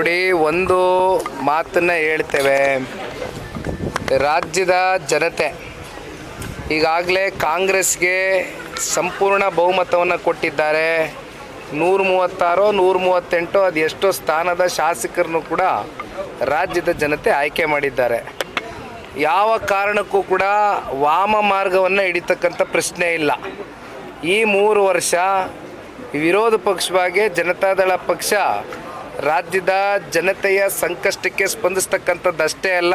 ನೋಡಿ, ಒಂದು ಮಾತನ್ನ ಹೇಳ್ತೇವೆ. ರಾಜ್ಯದ ಜನತೆ ಈಗಾಗಲೇ ಕಾಂಗ್ರೆಸ್ಗೆ ಸಂಪೂರ್ಣ ಬಹುಮತವನ್ನು ಕೊಟ್ಟಿದ್ದಾರೆ. ನೂರ ಮೂವತ್ತಾರೋ ನೂರ ಮೂವತ್ತೆಂಟೋ ಅದು ಎಷ್ಟೋ ಸ್ಥಾನದ ಶಾಸಕರನ್ನು ಕೂಡ ರಾಜ್ಯದ ಜನತೆ ಆಯ್ಕೆ ಮಾಡಿದ್ದಾರೆ. ಯಾವ ಕಾರಣಕ್ಕೂ ಕೂಡ ವಾಮ ಮಾರ್ಗವನ್ನು ಹಿಡಿತಕ್ಕಂಥ ಪ್ರಶ್ನೆ ಇಲ್ಲ. ಈ ಮೂರು ವರ್ಷ ವಿರೋಧ ಪಕ್ಷವಾಗಿ ಜನತಾದಳ ಪಕ್ಷ ರಾಜ್ಯದ ಜನತೆಯ ಸಂಕಷ್ಟಕ್ಕೆ ಸ್ಪಂದಿಸ್ತಕ್ಕಂಥದ್ದಷ್ಟೇ ಅಲ್ಲ,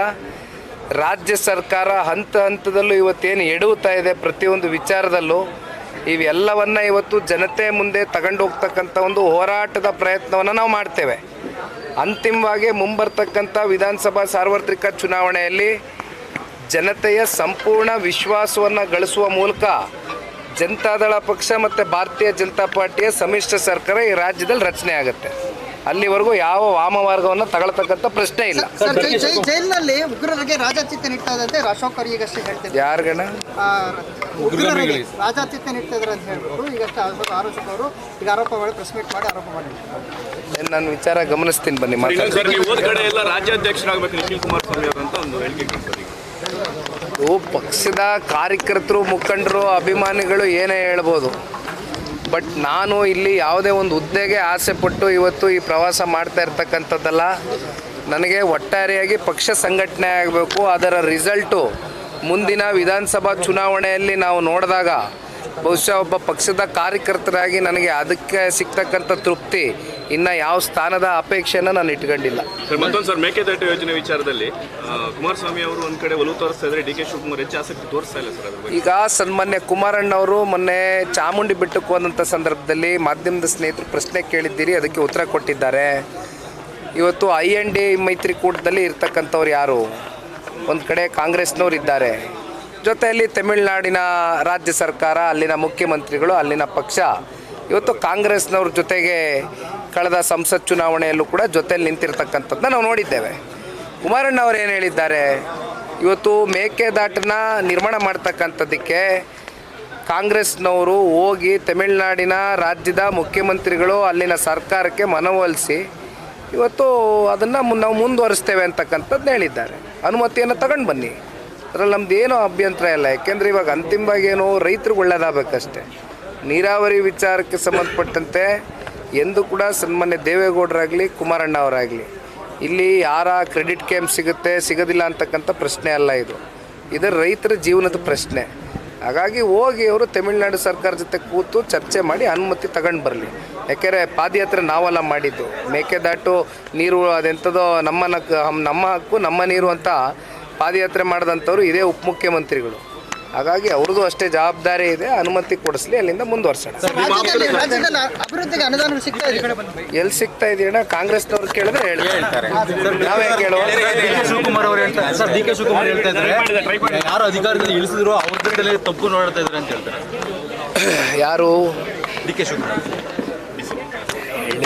ರಾಜ್ಯ ಸರ್ಕಾರ ಹಂತ ಹಂತದಲ್ಲೂ ಇವತ್ತೇನು ಎಡುತ್ತಾ ಇದೆ ಪ್ರತಿಯೊಂದು ವಿಚಾರದಲ್ಲೂ ಇವೆಲ್ಲವನ್ನ ಇವತ್ತು ಜನತೆ ಮುಂದೆ ತಗೊಂಡು ಹೋಗ್ತಕ್ಕಂಥ ಒಂದು ಹೋರಾಟದ ಪ್ರಯತ್ನವನ್ನು ನಾವು ಮಾಡ್ತೇವೆ. ಅಂತಿಮವಾಗಿ ಮುಂಬರ್ತಕ್ಕಂಥ ವಿಧಾನಸಭಾ ಸಾರ್ವತ್ರಿಕ ಚುನಾವಣೆಯಲ್ಲಿ ಜನತೆಯ ಸಂಪೂರ್ಣ ವಿಶ್ವಾಸವನ್ನು ಗಳಿಸುವ ಮೂಲಕ ಜನತಾದಳ ಪಕ್ಷ ಮತ್ತು ಭಾರತೀಯ ಜನತಾ ಪಾರ್ಟಿಯ ಸಮ್ಮಿಶ್ರ ಸರ್ಕಾರ ಈ ರಾಜ್ಯದಲ್ಲಿ ರಚನೆ ಆಗುತ್ತೆ. ಅಲ್ಲಿವರೆಗೂ ಯಾವ ವಾಮಮಾರ್ಗವನ್ನು ತಗೊಳ್ತಕ್ಕಂಥ ಪ್ರಶ್ನೆ ಇಲ್ಲ. ಸರ್ ಜೈ- ಜೈ- ಜೈಲಿನಲ್ಲಿ ಉಗ್ರರಿಗೆ ರಾಜಾತಿಥ್ಯ ನೀಡ್ತಾ ಇದ್ದಂತೆ ಅಶೋಕ್ ಅವರು ಈಗಷ್ಟೇ ಹೇಳ್ತಿದ್ರು ಯಾರ್ಗಣ ಆ, ಉಗ್ರರಿಗೆ ರಾಜಾತಿಥ್ಯ ನೀಡ್ತಾ ಇದ್ರು ಅಂತ ಹೇಳ್ಬಿಟ್ಟು ಈಗಷ್ಟೇ ಅಶೋಕ್ ಅವರು ಈಗ ಆರೋಪ ಮಾಡಿ ಪ್ರೆಸ್ ಮೀಟ್ ಮಾಡಿ ಆರೋಪ ಮಾಡಿ ನಾನು ವಿಚಾರ ಗಮನಿಸ್ತೀನಿ ಬನ್ನಿ ಮಾತಾಡಿ ಸರ್ ನೀವು ಹೋದ ಕಡೆ ಎಲ್ಲ ರಾಜ್ಯಾಧ್ಯಕ್ಷರಾಗಬೇಕು ನಿಖಿಲ್ ಕುಮಾರಸ್ವಾಮಿ ಅವರಂತ ಒಂದು ಹೇಳಿಕೆ ಕೊಡ್ತಾರೆ ಈಗ. ಇದು ಪಕ್ಷದ ಕಾರ್ಯಕರ್ತರು ಮುಖಂಡರು ಅಭಿಮಾನಿಗಳು ಏನೇ ಹೇಳ್ಬೋದು. ಬಟ್ ನಾನು ಇಲ್ಲಿ ಯಾವುದೇ ಒಂದು ಹುದ್ದೆಗೆ ಆಸೆ ಪಟ್ಟು ಇವತ್ತು ಈ ಪ್ರವಾಸ ಮಾಡ್ತಾ ಇರ್ತಕ್ಕಂಥದ್ದಲ್ಲ, ನನಗೆ ಒಟ್ಟಾರೆಯಾಗಿ ಪಕ್ಷ ಸಂಘಟನೆ ಆಗಬೇಕು. ಅದರ ರಿಸಲ್ಟು ಮುಂದಿನ ವಿಧಾನಸಭಾ ಚುನಾವಣೆಯಲ್ಲಿ ನಾವು ನೋಡಿದಾಗ ಬಹುಶಃ ಒಬ್ಬ ಪಕ್ಷದ ಕಾರ್ಯಕರ್ತರಾಗಿ ನನಗೆ ಅದಕ್ಕೆ ಸಿಗ್ತಕ್ಕಂಥ ತೃಪ್ತಿ ಇನ್ನು ಯಾವ ಸ್ಥಾನದ ಅಪೇಕ್ಷೆನ ನಾನು ಇಟ್ಕೊಂಡಿಲ್ಲ. ಸರ್ ಮತ್ತೊಂದು ಸರ್ ಮೇಕೆದಾಟು ಯೋಜನೆ ವಿಚಾರದಲ್ಲಿ ಕುಮಾರಸ್ವಾಮಿ ಅವರು ಒಂದ್ ಕಡೆ ಒಲವು ತೋರಿಸ್ತಾ ಇದ್ರೆ ಡಿ ಕೆ ಶಿವಕುಮಾರ್ ಹೆಚ್ಚು ಆಸಕ್ತಿ ತೋರಿಸ್ತಾ ಇಲ್ಲ ಸರ್ ಅದ್ರ ಈಗ ಸನ್ಮಾನ್ಯ ಕುಮಾರಣ್ಣವರು ಮೊನ್ನೆ ಚಾಮುಂಡಿ ಬೆಟ್ಟಕ್ಕೆ ಹೋದಂಥ ಸಂದರ್ಭದಲ್ಲಿ ಮಾಧ್ಯಮದ ಸ್ನೇಹಿತರು ಪ್ರಶ್ನೆ ಕೇಳಿದ್ದೀರಿ ಅದಕ್ಕೆ ಉತ್ತರ ಕೊಟ್ಟಿದ್ದಾರೆ. ಇವತ್ತು ಐ ಎನ್ ಡಿ ಮೈತ್ರಿಕೂಟದಲ್ಲಿ ಇರ್ತಕ್ಕಂಥವ್ರು ಯಾರು? ಒಂದು ಕಡೆ ಕಾಂಗ್ರೆಸ್ನವ್ರು ಇದ್ದಾರೆ. ಜೊತೆಯಲ್ಲಿ ತಮಿಳುನಾಡಿನ ರಾಜ್ಯ ಸರ್ಕಾರ, ಅಲ್ಲಿನ ಮುಖ್ಯಮಂತ್ರಿಗಳು, ಅಲ್ಲಿನ ಪಕ್ಷ, ಇವತ್ತು ಕಾಂಗ್ರೆಸ್ನವ್ರ ಜೊತೆಗೆ ಕಳೆದ ಸಂಸತ್ ಚುನಾವಣೆಯಲ್ಲೂ ಕೂಡ ಜೊತೆಯಲ್ಲಿ ನಿಂತಿರ್ತಕ್ಕಂಥದ್ದನ್ನ ನಾವು ನೋಡಿದ್ದೇವೆ. ಕುಮಾರಣ್ಣ ಅವರು ಏನು ಹೇಳಿದ್ದಾರೆ? ಇವತ್ತು ಮೇಕೆದಾಟನ್ನ ನಿರ್ಮಾಣ ಮಾಡ್ತಕ್ಕಂಥದ್ದಕ್ಕೆ ಕಾಂಗ್ರೆಸ್ನವರು ಹೋಗಿ ತಮಿಳುನಾಡಿನ ರಾಜ್ಯದ ಮುಖ್ಯಮಂತ್ರಿಗಳು ಅಲ್ಲಿನ ಸರ್ಕಾರಕ್ಕೆ ಮನವೊಲಿಸಿ ಇವತ್ತು ಅದನ್ನು ನಾವು ಮುಂದುವರಿಸ್ತೇವೆ ಅಂತಕ್ಕಂಥದ್ದು ಹೇಳಿದ್ದಾರೆ. ಅನುಮತಿಯನ್ನು ತಗೊಂಡು ಬನ್ನಿ. ಅದರಲ್ಲಿ ಏನು ಅಭ್ಯಂತರ ಇಲ್ಲ. ಯಾಕೆಂದರೆ ಇವಾಗ ಅಂತಿಮವಾಗಿ ಏನು ರೈತರಿಗೆ ಒಳ್ಳೇದಾಗಬೇಕಷ್ಟೆ. ನೀರಾವರಿ ವಿಚಾರಕ್ಕೆ ಸಂಬಂಧಪಟ್ಟಂತೆ ಎಂದು ಕೂಡ ಸನ್ಮಾನ್ಯ ದೇವೇಗೌಡರಾಗಲಿ, ಕುಮಾರಣ್ಣ ಅವರಾಗಲಿ. ಇಲ್ಲಿ ಯಾರ ಕ್ರೆಡಿಟ್ ಕೇಮ್ ಸಿಗುತ್ತೆ, ಸಿಗೋದಿಲ್ಲ ಅಂತಕ್ಕಂಥ ಪ್ರಶ್ನೆ ಅಲ್ಲ ಇದು. ಇದು ರೈತರ ಜೀವನದ ಪ್ರಶ್ನೆ. ಹಾಗಾಗಿ ಹೋಗಿ ಅವರು ತಮಿಳುನಾಡು ಸರ್ಕಾರ ಜೊತೆ ಕೂತು ಚರ್ಚೆ ಮಾಡಿ ಅನುಮತಿ ತಗೊಂಡು ಬರಲಿ. ಯಾಕೆಂದರೆ ಪಾದಯಾತ್ರೆ ನಾವೆಲ್ಲ ಮಾಡಿದ್ದು. ಮೇಕೆದಾಟು ನೀರು ಅದೆಂಥದೋ ನಮ್ಮನ ನಮ್ಮ ಹಕ್ಕು, ನಮ್ಮ ನೀರು ಅಂತ ಪಾದಯಾತ್ರೆ ಮಾಡಿದಂಥವ್ರು ಇದೇ ಉಪಮುಖ್ಯಮಂತ್ರಿಗಳು ಹಾಗಾಗಿ ಅವ್ರದ್ದು ಅಷ್ಟೇ ಜವಾಬ್ದಾರಿ ಇದೆ ಅನುಮತಿ ಕೊಡಿಸ್ಲಿ ಅಲ್ಲಿಂದ ಮುಂದುವರ್ಸೋಣ. ರಾಜ್ಯದಲ್ಲಿ ರಾಜ್ಯದಲ್ಲಿ ಅನುದಾನ ಸಿಗ್ತಾ ಇದೆ ಎಲ್ಲಿ ಸಿಗ್ತಾ ಇದೆಯಣ್ಣ ಕಾಂಗ್ರೆಸ್ನವ್ರು ಕೇಳಿದ್ರೆ ಹೇಳ್ತಾರೆ. ನಾವೇ ಕೇಳುವ? ಶಿವಕುಮಾರ್ ಅವರು ಹೇಳ್ತಾರೆ. ಸರ್ ಡಿ ಕೆ ಶಿವಕುಮಾರ್ ಹೇಳ್ತಾ ಇದ್ದಾರೆ. ಯಾರು ಅಧಿಕಾರದಲ್ಲಿ ಇಳಿಸಿದ್ರು ಅವ್ರದ್ದೇ ತಪ್ಪು ನೋಡ್ತಾ ಇದ್ದಾರೆ ಅಂತ ಹೇಳ್ತಾರೆ. ಯಾರು? D K Shivakumar.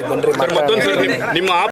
ಬನ್ರಿ ನಿಮ್ಮ